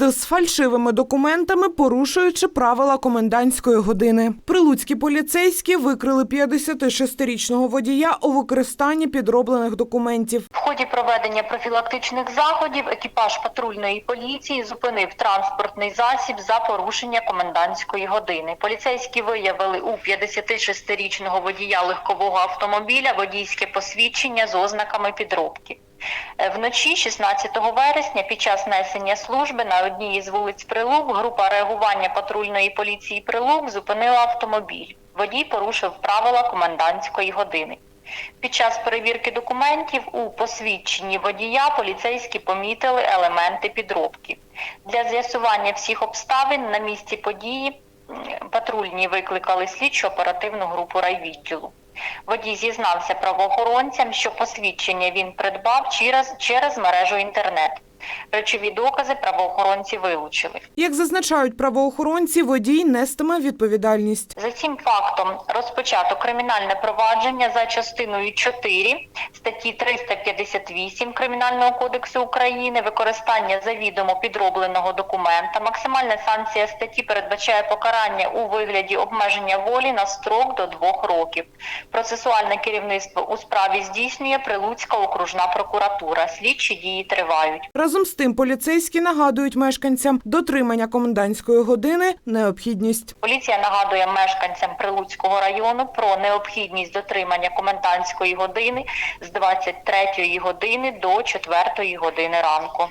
їздив з фальшивими документами, порушуючи правила комендантської години. Прилуцькі поліцейські викрили 56-річного водія у використанні підроблених документів. В ході проведення профілактичних заходів екіпаж патрульної поліції зупинив транспортний засіб за порушення комендантської години. Поліцейські виявили у 56-річного водія легкового автомобіля водійське посвідчення з ознаками підробки. Вночі 16 вересня під час несення служби на одній із вулиць Прилук група реагування патрульної поліції Прилук зупинила автомобіль. Водій порушив правила комендантської години. Під час перевірки документів у посвідченні водія поліцейські помітили елементи підробки. Для з'ясування всіх обставин на місці події патрульні викликали слідчо оперативну групу райвідділу. Водій зізнався правоохоронцям, що посвідчення він придбав через, через мережу інтернет. Речові докази правоохоронці вилучили. Як зазначають правоохоронці, водій нестиме відповідальність. За цим фактом розпочато кримінальне провадження за частиною 4 статті 358 Кримінального кодексу України використання завідомо підробленого документа. Максимальна санкція статті передбачає покарання у вигляді обмеження волі на строк до двох років. Процесуальне керівництво у справі здійснює Прилуцька окружна прокуратура. Слідчі дії тривають. Разом з тим, поліцейські нагадують мешканцям дотримання комендантської години необхідність. Поліція нагадує мешканцям Прилуцького району про необхідність дотримання комендантської години з 23 години до 4 години ранку.